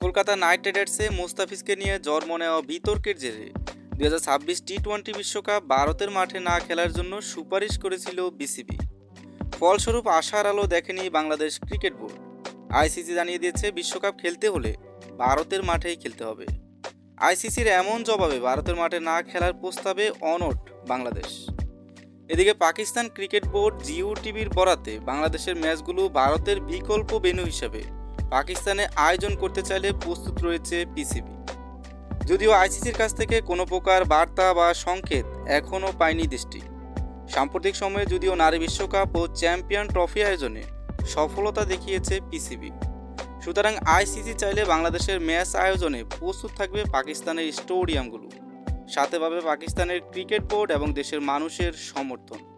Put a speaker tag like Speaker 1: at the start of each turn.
Speaker 1: Kolkata night রাইডার্সে মুস্তাফিজকে নিয়ে জন্ম নেওয়া বিতর্কের জেরে। দু হাজার ছাব্বিশ টি টোয়েন্টি বিশ্বকাপ ভারতের মাঠে না খেলার জন্য সুপারিশ করেছিল বিসিবি। ফলস্বরূপ আশার আলো দেখেনি বাংলাদেশ ক্রিকেট বোর্ড। আইসিসি জানিয়ে দিয়েছে, বিশ্বকাপ খেলতে হলে ভারতের মাঠেই খেলতে হবে। আইসিসির এমন জবাবে ভারতের মাঠে না খেলার প্রস্তাবে অনট বাংলাদেশ। এদিকে পাকিস্তান ক্রিকেট বোর্ড জিও টিভির বরাতে বাংলাদেশের ম্যাচগুলো ভারতের বিকল্প বেনু হিসেবে পাকিস্তানে আয়োজন করতে চাইলে প্রস্তুত রয়েছে পিসিবি। যদিও আইসিসির কাছ থেকে কোনো প্রকার বার্তা বা সংকেত এখনও পায়নি দেশটি। সাম্প্রতিক সময়ে যদিও নারী বিশ্বকাপ ও চ্যাম্পিয়ন ট্রফি আয়োজনে সফলতা দেখিয়েছে পিসিবি। সুতরাং আইসিসি চাইলে বাংলাদেশের ম্যাচ আয়োজনে প্রস্তুত থাকবে পাকিস্তানের স্টেডিয়ামগুলো। সাথে পাবে পাকিস্তানের ক্রিকেট বোর্ড এবং দেশের মানুষের সমর্থন।